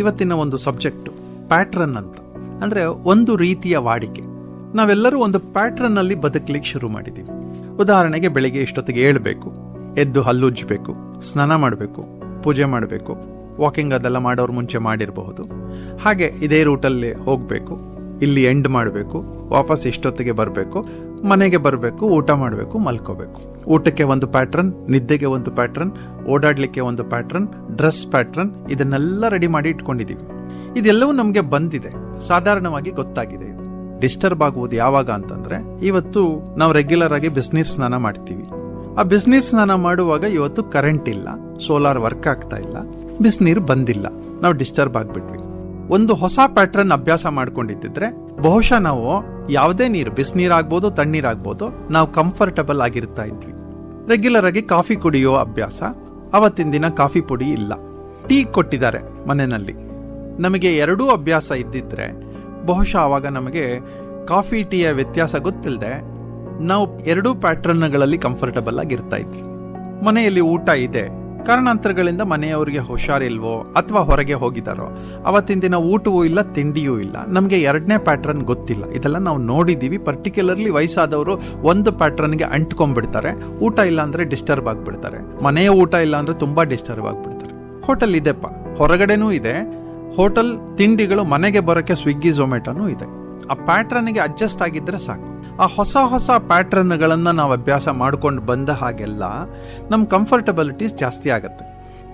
ಇವತ್ತಿನ ಒಂದು subject pattern ಅಂತ. ಅಂದರೆ ಒಂದು ರೀತಿಯ ವಾಡಿಕೆ. ನಾವೆಲ್ಲರೂ ಒಂದು ಪ್ಯಾಟ್ರನ್ ಅಲ್ಲಿ ಬದುಕಲಿಕ್ಕೆ ಶುರು ಮಾಡಿದ್ದೀವಿ ಉದಾಹರಣೆಗೆ ಬೆಳಿಗ್ಗೆ ಇಷ್ಟೊತ್ತಿಗೆ ಏಳಬೇಕು, ಎದ್ದು ಹಲ್ಲುಜ್ಜಬೇಕು ಸ್ನಾನ ಮಾಡಬೇಕು, ಪೂಜೆ ಮಾಡಬೇಕು ವಾಕಿಂಗ್ ಅದೆಲ್ಲ ಮಾಡೋರು ಮುಂಚೆ ಮಾಡಿರಬಹುದು. ಹಾಗೆ ಇದೇ ರೂಟಲ್ಲಿ ಹೋಗಬೇಕು, ಇಲ್ಲಿ ಎಂಡ್ ಮಾಡಬೇಕು, ವಾಪಸ್ ಇಷ್ಟೊತ್ತಿಗೆ ಬರಬೇಕು ಮನೆಗೆ ಬರಬೇಕು, ಊಟ ಮಾಡಬೇಕು, ಮಲ್ಕೋಬೇಕು. ಊಟಕ್ಕೆ ಒಂದು ಪ್ಯಾಟ್ರನ್, ನಿದ್ದೆಗೆ ಒಂದು ಪ್ಯಾಟ್ರನ್, ಓಡಾಡ್ಲಿಕ್ಕೆ ಒಂದು ಪ್ಯಾಟ್ರನ್, ಡ್ರೆಸ್ ಪ್ಯಾಟ್ರನ್, ಇದನ್ನೆಲ್ಲ ರೆಡಿ ಮಾಡಿ ಇಟ್ಕೊಂಡಿದ್ದೀವಿ ಇದೆಲ್ಲವೂ ನಮಗೆ ಬಂದಿದೆ. ಸಾಧಾರಣವಾಗಿ ಗೊತ್ತಾಗಿದೆ ಡಿಸ್ಟರ್ಬ್ ಆಗುವುದು ಯಾವಾಗ ಅಂತಂದ್ರೆ, ಇವತ್ತು ನಾವು ರೆಗ್ಯುಲರ್ ಆಗಿ ಬಿಸ್ನೀರ್ ಸ್ನಾನ ಮಾಡ್ತೀವಿ. ಆ ಬಿಸ್ನೀರ್ ಸ್ನಾನ ಮಾಡುವಾಗ ಇವತ್ತು ಕರೆಂಟ್ ಇಲ್ಲ ಸೋಲಾರ್ ವರ್ಕ್ ಆಗ್ತಾ ಇಲ್ಲ, ಬಿಸಿನೀರು ಬಂದಿಲ್ಲ. ನಾವು ಡಿಸ್ಟರ್ಬ್ ಆಗ್ಬಿಟ್ವಿ. ಒಂದು ಹೊಸ ಪ್ಯಾಟ್ರನ್ ಅಭ್ಯಾಸ ಮಾಡ್ಕೊಂಡಿದ್ದಿದ್ರೆ ಬಹುಶಃ ನಾವು ಯಾವುದೇ ನೀರು ಬಿಸಿನೀರ್ ತಣ್ಣೀರಾಗ್ಬೋದು, ನಾವು ಕಂಫರ್ಟಬಲ್ ಆಗಿರ್ತಾ ಇದ್ವಿ. ರೆಗ್ಯುಲರ್ ಆಗಿ ಕಾಫಿ ಕುಡಿಯೋ ಅಭ್ಯಾಸ, ಅವತ್ತಿನ ದಿನ ಕಾಫಿ ಪುಡಿ ಇಲ್ಲ. ಟೀ ಕೊಟ್ಟಿದ್ದಾರೆ ಮನೆಯಲ್ಲಿ. ನಮಗೆ ಎರಡೂ ಅಭ್ಯಾಸ ಇದ್ದಿದ್ರೆ, ಬಹುಶಃ ಆವಾಗ ನಮಗೆ ಕಾಫಿ ಟೀಯ ವ್ಯತ್ಯಾಸ ಗೊತ್ತಿಲ್ಲದೆ ನಾವು ಎರಡೂ ಪ್ಯಾಟ್ರನ್ಗಳಲ್ಲಿ ಕಂಫರ್ಟಬಲ್ ಆಗಿರ್ತಾ ಇದ್ವಿ. ಮನೆಯಲ್ಲಿ ಊಟ ಇದೆ ಕಾರಣಾಂತರಗಳಿಂದ ಮನೆಯವರಿಗೆ ಹುಷಾರಿಲ್ವೋ ಅಥವಾ ಹೊರಗೆ ಹೋಗಿದಾರೋ, ಅವತ್ತಿನ ದಿನ ಊಟವೂ ಇಲ್ಲ, ತಿಂಡಿಯೂ ಇಲ್ಲ. ನಮಗೆ ಎರಡನೇ ಪ್ಯಾಟ್ರನ್ ಗೊತ್ತಿಲ್ಲ. ಇದೆಲ್ಲ ನಾವು ನೋಡಿದ್ದೀವಿ ಪರ್ಟಿಕ್ಯುಲರ್ಲಿ ವಯಸ್ಸಾದವರು ಒಂದು ಪ್ಯಾಟ್ರನ್ಗೆ ಅಂಟ್ಕೊಂಡ್ಬಿಡ್ತಾರೆ. ಊಟ ಇಲ್ಲ ಅಂದರೆ ಡಿಸ್ಟರ್ಬ್ ಆಗಿಬಿಡ್ತಾರೆ. ಮನೆಯ ಊಟ ಇಲ್ಲ ಅಂದರೆ ತುಂಬ ಡಿಸ್ಟರ್ಬ್ ಆಗಿಬಿಡ್ತಾರೆ. ಹೋಟೆಲ್ ಇದೆಪ್ಪ ಹೊರಗಡೆನೂ ಇದೆ. ಹೋಟೆಲ್ ತಿಂಡಿಗಳು ಮನೆಗೆ ಬರೋಕ್ಕೆ ಸ್ವಿಗ್ಗಿ ಝೊಮ್ಯಾಟೋನೂ ಇದೆ. ಆ ಪ್ಯಾಟ್ರನ್ಗೆ ಅಡ್ಜಸ್ಟ್ ಆಗಿದ್ದರೆ ಸಾಕು. ಆ ಹೊಸ ಹೊಸ ಪ್ಯಾಟ್ರನ್ಗಳನ್ನು ನಾವು ಅಭ್ಯಾಸ ಮಾಡಿಕೊಂಡು ಬಂದ ಹಾಗೆಲ್ಲ ನಮ್ಮ ಕಂಫರ್ಟಬಿಲಿಟೀಸ್ ಜಾಸ್ತಿ ಆಗುತ್ತೆ.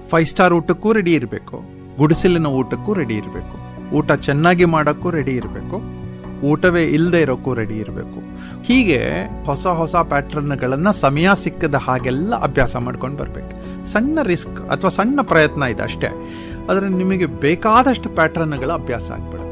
ಫೈವ್ ಸ್ಟಾರ್ ಊಟಕ್ಕೂ ರೆಡಿ ಇರಬೇಕು. ಗುಡಿಸಲಿನ ಊಟಕ್ಕೂ ರೆಡಿ ಇರಬೇಕು. ಊಟ ಚೆನ್ನಾಗಿ ಮಾಡೋಕ್ಕೂ ರೆಡಿ ಇರಬೇಕು. ಊಟವೇ ಇಲ್ಲದೆ ಇರೋಕ್ಕೂ ರೆಡಿ ಇರಬೇಕು. ಹೀಗೆ ಹೊಸ ಹೊಸ ಪ್ಯಾಟ್ರನ್ಗಳನ್ನು ಸಮಯ ಸಿಕ್ಕದ ಹಾಗೆಲ್ಲ ಅಭ್ಯಾಸ ಮಾಡ್ಕೊಂಡು ಬರಬೇಕು. ಸಣ್ಣ ರಿಸ್ಕ್ ಅಥವಾ ಸಣ್ಣ ಪ್ರಯತ್ನ ಇದೆ ಅಷ್ಟೇ. ಆದರೆ ನಿಮಗೆ ಬೇಕಾದಷ್ಟು ಪ್ಯಾಟ್ರನ್ಗಳ ಅಭ್ಯಾಸ ಆಗ್ಬಿಡುತ್ತೆ.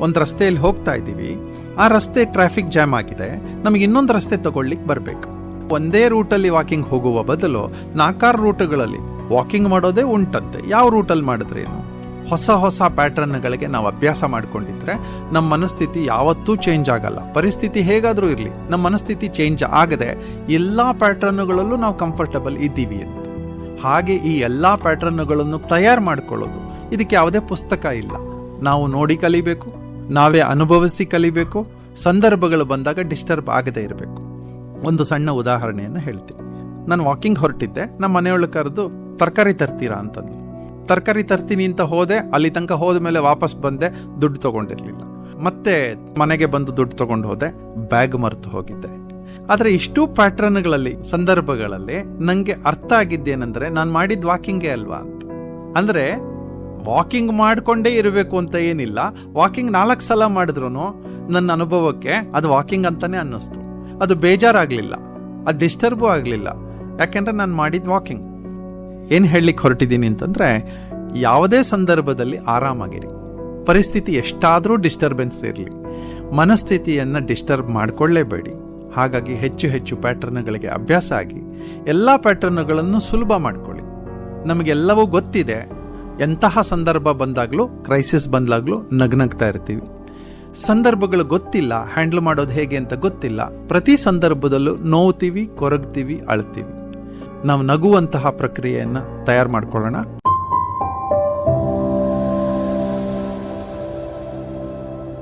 ಒಂದು ರಸ್ತೆಯಲ್ಲಿ ಹೋಗ್ತಾ ಇದ್ದೀವಿ. ಆ ರಸ್ತೆ ಟ್ರಾಫಿಕ್ ಜಾಮ್ ಆಗಿದೆ. ನಮಗೆ ಇನ್ನೊಂದು ರಸ್ತೆ ತಗೊಳ್ಳಿಕ್ ಬರಬೇಕು. ಒಂದೇ ರೂಟಲ್ಲಿ ವಾಕಿಂಗ್ ಹೋಗುವ ಬದಲು ನಾಲ್ಕಾರು ರೂಟ್ಗಳಲ್ಲಿ ವಾಕಿಂಗ್ ಮಾಡೋದೇ ಉಂಟಂತೆ. ಯಾವ ರೂಟಲ್ಲಿ ಮಾಡಿದ್ರೇನು? ಹೊಸ ಹೊಸ ಪ್ಯಾಟರ್ನ್ಗಳಿಗೆ ನಾವು ಅಭ್ಯಾಸ ಮಾಡಿಕೊಂಡಿದ್ರೆ ನಮ್ಮ ಮನಸ್ಥಿತಿ ಯಾವತ್ತೂ ಚೇಂಜ್ ಆಗಲ್ಲ. ಪರಿಸ್ಥಿತಿ ಹೇಗಾದರೂ ಇರಲಿ, ನಮ್ಮ ಮನಸ್ಥಿತಿ ಚೇಂಜ್ ಆಗದೆ ಎಲ್ಲ ಪ್ಯಾಟರ್ನ್ಗಳಲ್ಲೂ ನಾವು ಕಂಫರ್ಟಬಲ್ ಇದ್ದೀವಿ ಅಂತ. ಹಾಗೆ ಈ ಎಲ್ಲ ಪ್ಯಾಟರ್ನ್ಗಳನ್ನು ತಯಾರು ಮಾಡಿಕೊಳ್ಳೋದು ಇದಕ್ಕೆ ಯಾವುದೇ ಪುಸ್ತಕ ಇಲ್ಲ. ನಾವು ನೋಡಿ ಕಲಿಬೇಕು ನಾವೇ ಅನುಭವಿಸಿ ಕಲಿಬೇಕು, ಸಂದರ್ಭಗಳು ಬಂದಾಗ ಡಿಸ್ಟರ್ಬ್ ಆಗದೇ ಇರಬೇಕು. ಒಂದು ಸಣ್ಣ ಉದಾಹರಣೆಯನ್ನು ಹೇಳ್ತೀನಿ. ನಾನು ವಾಕಿಂಗ್ ಹೊರಟಿದ್ದೆ, ನಮ್ಮ ಮನೆಯೊಳಗೆ ಕರೆದು, ತರಕಾರಿ ತರ್ತೀರಾ? ಅಂತಂದು ತರಕಾರಿ ತರ್ತೀನಿ ಅಂತ ಹೋದೆ, ಅಲ್ಲಿ ತನಕ ಹೋದ ಮೇಲೆ ವಾಪಸ್ ಬಂದೆ, ದುಡ್ಡು ತಗೊಂಡಿರಲಿಲ್ಲ. ಮತ್ತೆ ಮನೆಗೆ ಬಂದು ದುಡ್ಡು ತಗೊಂಡು ಹೋದೆ, ಬ್ಯಾಗ್ ಮರೆತು ಹೋಗಿದ್ದೆ. ಆದರೆ ಇಷ್ಟು ಪ್ಯಾಟ್ರನ್ಗಳಲ್ಲಿ, ಸಂದರ್ಭಗಳಲ್ಲಿ ನನಗೆ ಅರ್ಥ ಆಗಿದ್ದೇನೆಂದರೆ, ನಾನು ಮಾಡಿದ ವಾಕಿಂಗೇ ಅಲ್ವಾ ಅಂತ. ಅಂದ್ರೆ ವಾಕಿಂಗ್ ಮಾಡಿಕೊಂಡೇ ಇರಬೇಕು ಅಂತ ಏನಿಲ್ಲ. ವಾಕಿಂಗ್ ನಾಲ್ಕು ಸಲ ಮಾಡಿದ್ರು ನನ್ನ ಅನುಭವಕ್ಕೆ ಅದು ವಾಕಿಂಗ್ ಅಂತಾನೆ ಅನ್ನಿಸ್ತು. ಅದು ಬೇಜಾರಾಗಲಿಲ್ಲ. ಅದು ಡಿಸ್ಟರ್ಬು ಆಗಲಿಲ್ಲ. ಯಾಕೆಂದರೆ ನಾನು ಮಾಡಿದ ವಾಕಿಂಗ್. ಏನು ಹೇಳಲಿಕ್ಕೆ ಹೊರಟಿದ್ದೀನಿ ಅಂತಂದ್ರೆ, ಯಾವುದೇ ಸಂದರ್ಭದಲ್ಲಿ ಆರಾಮಾಗಿರಿ. ಪರಿಸ್ಥಿತಿ ಎಷ್ಟಾದರೂ ಡಿಸ್ಟರ್ಬೆನ್ಸ್ ಇರಲಿ. ಮನಸ್ಥಿತಿಯನ್ನು ಡಿಸ್ಟರ್ಬ್ ಮಾಡಿಕೊಳ್ಳೇಬೇಡಿ. ಹಾಗಾಗಿ ಹೆಚ್ಚು ಹೆಚ್ಚು ಪ್ಯಾಟರ್ನ್ಗಳಿಗೆ ಅಭ್ಯಾಸ ಆಗಿ, ಎಲ್ಲ ಪ್ಯಾಟರ್ನ್ಗಳನ್ನು ಸುಲಭ ಮಾಡಿಕೊಳ್ಳಿ. ನಮಗೆಲ್ಲವೂ ಗೊತ್ತಿದೆ ಎಂತಹ ಸಂದರ್ಭ ಬಂದಾಗಲೂ ಕ್ರೈಸಿಸ್ ಬಂದಾಗಲೂ ನಗ್ನಗ್ತಾ ಇರ್ತೀವಿ. ಸಂದರ್ಭಗಳು ಗೊತ್ತಿಲ್ಲ ಹ್ಯಾಂಡಲ್ ಮಾಡೋದು ಹೇಗೆ ಅಂತ ಗೊತ್ತಿಲ್ಲ. ಪ್ರತಿ ಸಂದರ್ಭದಲ್ಲೂ ನೋವ್ತೀವಿ, ಕೊರಗ್ತೀವಿ, ಅಳ್ತೀವಿ. ನಾವು ನಗುವಂತಹ ಪ್ರಕ್ರಿಯೆಯನ್ನು ತಯಾರು ಮಾಡ್ಕೊಳ್ಳೋಣ.